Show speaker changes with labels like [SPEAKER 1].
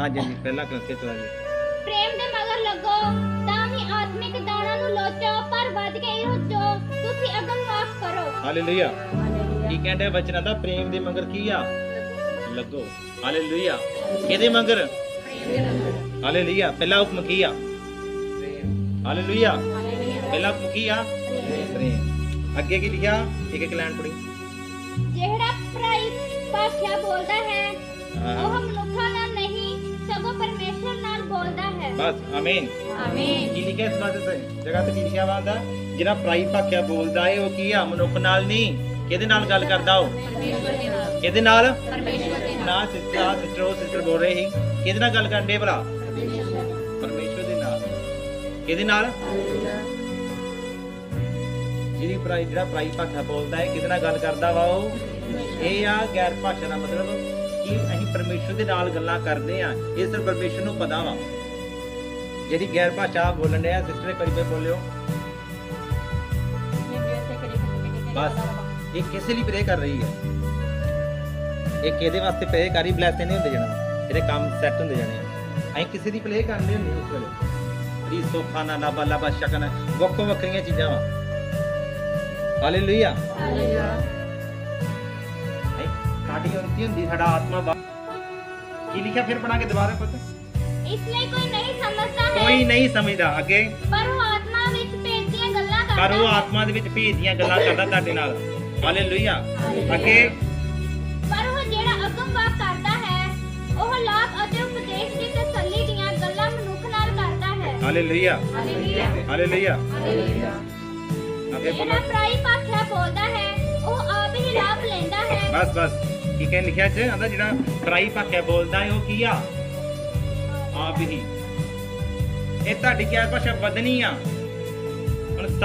[SPEAKER 1] ਹਾਂਜੀ ਹਾਂਜੀ ਪਹਿਲਾ ਕਰੰਥੀ ਚਲਾ ਜੀ।
[SPEAKER 2] ਪ੍ਰੇਮ ਦੇ ਮਗਰ ਲੱਗੋ ਤਾਂ ਹੀ ਆਤਮਿਕ ਦਾਣਾ ਨੂੰ ਲੋਚੋ ਪਰ ਵੱਧ ਕੇ ਇਹ ਰੁੱਝੋ ਤੁਸੀਂ ਅਗਮ ਮਾਫ ਕਰੋ।
[SPEAKER 1] ਹਾਲੇਲੂਇਆ। ਕੀ ਕਹਿੰਦੇ ਵਚਨਾਂ ਦਾ? ਪ੍ਰੇਮ ਦੇ ਮਗਰ ਕੀ ਆ? ਲੱਗੋ। ਹਾਲੇਲੂਇਆ। ਕਿਹਦੇ ਮਗਰ? ਹਾਲੇਲੂਇਆ। ਪਹਿਲਾ ਹੁਕਮ ਕੀ ਆ? ਹਾਲੇਲੂਇਆ। ਪਹਿਲਾ ਹੁਕਮ ਕੀ ਆ? ਪ੍ਰੇਮ। ਅੱਗੇ ਕੀ ਲਿਖਿਆ? ਇੱਕ ਇੱਕ ਲਾਈਨ ਪੜੀ
[SPEAKER 2] ਜਿਹੜਾ ਭਰਾਈ ਭਾਸ਼ਾ ਬੋਲਦਾ ਹਾਂ। ਉਹ ਮਨੁੱਖਾਂ
[SPEAKER 1] ਬਸ ਆਮੀਨ।
[SPEAKER 2] ਆਮੀਨ।
[SPEAKER 1] ਕੀ ਲਿਖਿਆ ਇਸ ਬਾਤ ਤੇ ਜਗ੍ਹਾ ਤੇ ਕੀ ਲਿਖਿਆ ਵਾ ਹੁੰਦਾ ਜਿਹੜਾ ਪ੍ਰਾਈ ਭਾਖਿਆ ਬੋਲਦਾ ਏ ਉਹ ਕੀ ਆ? ਮਨੁੱਖ ਨਾਲ ਨਹੀਂ। ਕਿਹਦੇ ਨਾਲ ਗੱਲ ਕਰਦਾ ਉਹ? ਕਿਹਦੇ ਨਾਲ? ਨਾ ਸਿਸਟਰ ਸਿਸਟਰ ਸਿਸਟਰ ਬੋਲ ਰਹੇ ਸੀ। ਕਿਹਦੇ ਨਾਲ ਗੱਲ ਕਰਨ ਦੇ ਭਲਾ ਪਰਮੇਸ਼ਵਰ ਦੇ ਨਾਲ। ਕਿਹਦੇ ਨਾਲ? ਜਿਹੜੀ ਪ੍ਰਾਈ ਜਿਹੜਾ ਪ੍ਰਾਈ ਭਾਸ਼ਾ ਬੋਲਦਾ ਹੈ ਕਿਹਦੇ ਨਾਲ ਗੱਲ ਕਰਦਾ ਵਾ ਉਹ? ਇਹ ਆ ਗੈਰ ਭਾਸ਼ਾ ਦਾ ਮਤਲਬ ਕਿ ਅਸੀਂ ਪਰਮੇਸ਼ਵਰ ਦੇ ਨਾਲ ਗੱਲਾਂ ਕਰਦੇ ਆ। ਇਹ ਸਿਰਫ ਪਰਮੇਸ਼ਵਰ ਨੂੰ ਪਤਾ ਵਾ। ਜਿਹੜੀ ਗੈਰ ਭਾਸ਼ਾ ਬੋਲਣ ਡਿਆ ਸਿਸਟਰ ਕਰੀ ਪੇ ਬੋਲਿਓ। ਬਸ ਇਹ ਕਿਸੇ ਲਈ ਪ੍ਰੇ ਕਰ ਰਹੀ ਹੈ? ਇਹ ਕਿਹਦੇ ਵਾਸਤੇ ਪ੍ਰੇ ਕਰੀ ਰਹੀ? ਨਹੀਂ ਹੁੰਦੇ ਜਾਣਾ। ਇਹਦੇ ਕੰਮ ਸੈੱਟ ਹੁੰਦੇ ਜਾਣੇ। ਆ। ਅਸੀਂ ਕਿਸੇ ਦੀ ਪ੍ਰੇ ਕਰਦੇ ਹੁੰਦੇ ਉਸ ਵੇਲੇ। ਰੀ ਸੋਖਾ ਨਾ ਲਾਬਾ ਲਾਬਾ ਸ਼ਕਨ ਵੱਖੋ ਵੱਖਰੀਆਂ ਚੀਜ਼ਾਂ ਵਾ। ਹਾਲੇਲੂਇਆ ਨਹੀਂ, ਸਾਡੀ ਉਨਤੀ ਹੁੰਦੀ ਸਾਡਾ ਆਤਮਾ ਕੀ ਲਿਖਿਆ ਫਿਰ ਬਣਾ ਕੇ ਦੁਬਾਰਾ ਪੁੱਤ?
[SPEAKER 2] ਕੋਈ ਨਹੀਂ ਸਮਝਦਾ ਹੈ
[SPEAKER 1] ਕੋਈ ਨਹੀਂ ਸਮਝਦਾ ਅੱਗੇ
[SPEAKER 2] ਪਰ ਉਹ ਆਤਮਾ ਵਿੱਚ ਭੇਦ ਦੀਆਂ ਗੱਲਾਂ ਕਰਦਾ
[SPEAKER 1] ਪਰ ਉਹ
[SPEAKER 2] ਹੈ।
[SPEAKER 1] ਆਤਮਾ ਦੇ ਵਿੱਚ ਭੇਦ ਦੀਆਂ ਗੱਲਾਂ ਕਰਦਾ ਤੁਹਾਡੇ ਨਾਲ ਹਾਲੇਲੂਇਆ ਅੱਗੇ
[SPEAKER 2] ਪਰ ਉਹ ਜਿਹੜਾ ਅਗਮ ਵਾਕ ਕਰਦਾ ਹੈ ਉਹ ਲਾਭ ਅਤੇ ਉਪਦੇਸ਼ ਦੀ ਤਸੱਲੀ ਦੀਆਂ ਗੱਲਾਂ ਮਨੁੱਖ ਨਾਲ ਕਰਦਾ ਹੈ
[SPEAKER 1] ਹਾਲੇਲੂਇਆ
[SPEAKER 2] ਹਾਲੇਲੂਇਆ
[SPEAKER 1] ਹਾਲੇਲੂਇਆ ਅੱਗੇ ਬੋਲੋ
[SPEAKER 2] ਜਿਹੜਾ ਪ੍ਰਾਈ ਭਾਖਿਆ ਬੋਲਦਾ ਹੈ ਉਹ ਆਪ ਹੀ ਲਾਭ ਲੈਂਦਾ ਹੈ
[SPEAKER 1] ਬਸ ਬਸ ਕੀ ਕਹਿ ਲਿਖਿਆ ਚ ਆਂਦਾ ਜਿਹੜਾ ਪ੍ਰਾਈ ਭਾਖਿਆ ਬੋਲਦਾ ਹੈ ਉਹ ਕੀ ਆ ਆਪ ਹੀ। ਇਹ ਤੁਹਾਡੀ ਕਿਆ ਭਾਸ਼ਾ ਵਧਣੀ ਆ?